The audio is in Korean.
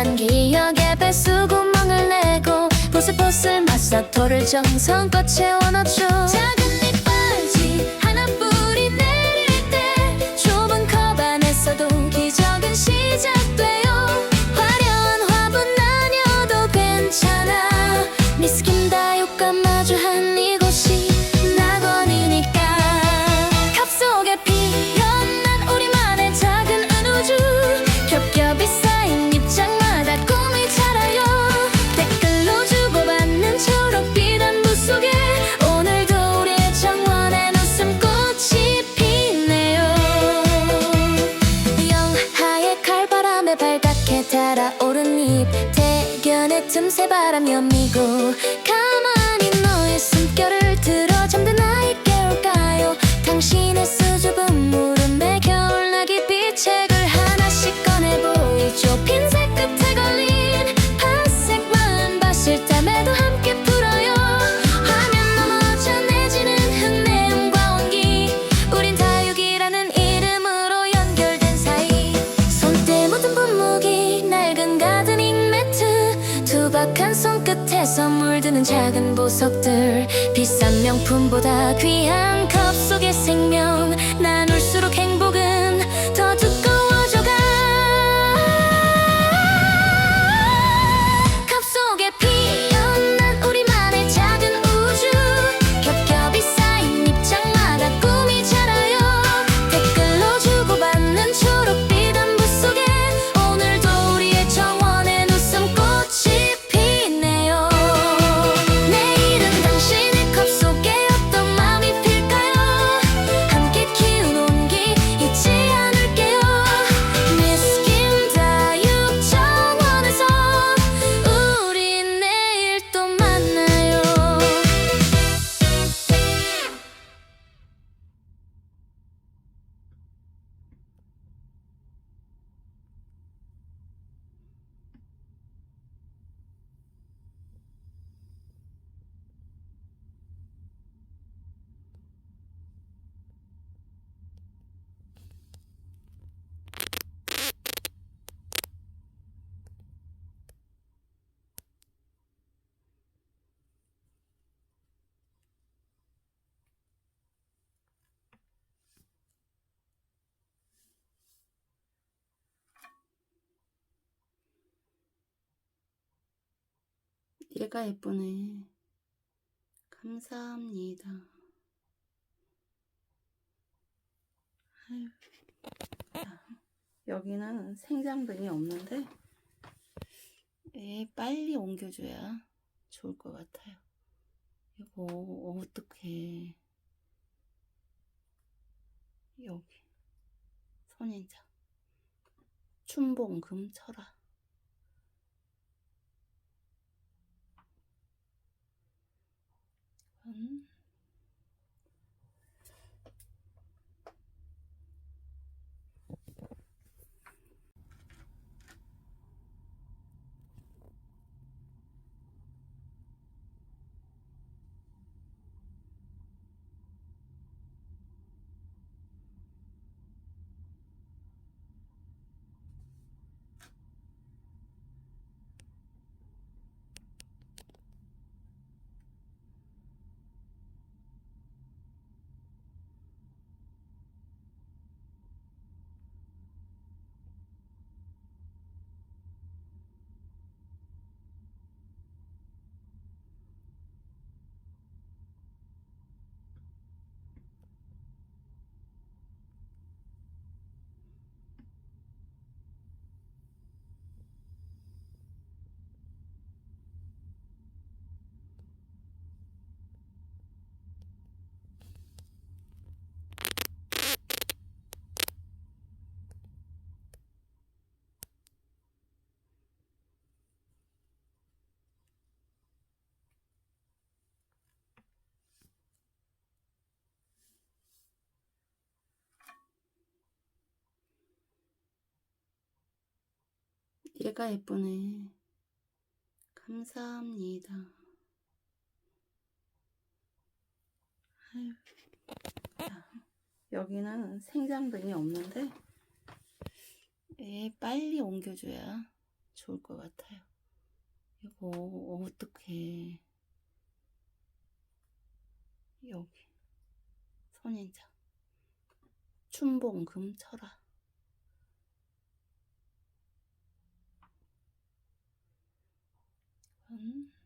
찬란한 기억에 배수구멍을 내고 보슬보슬 마사토를 정성껏 채워넣죠 작은 잎바지 하나 뿌리 내릴 때 좁은 컵 안에서도 기적은 시작돼요. 화려한 화분 아니어도 괜찮아. 미스킨 대견의 틈새 바람여 미고 익숙한 손끝에서 물드는 작은 보석들 비싼 명품보다 귀한 얘가 예쁘네. 감사합니다. 아유. 여기는 생장등이 없는데 애 빨리 옮겨줘야 좋을 것 같아요. 이거 어떡해. 여기 선인장 춘봉금 철학 길가 예쁘네. 감사합니다. 아유. 여기는 생장등이 없는데 예, 빨리 옮겨줘야 좋을 것 같아요. 이거 어떡해. 여기 선인장 춘봉 금철화 one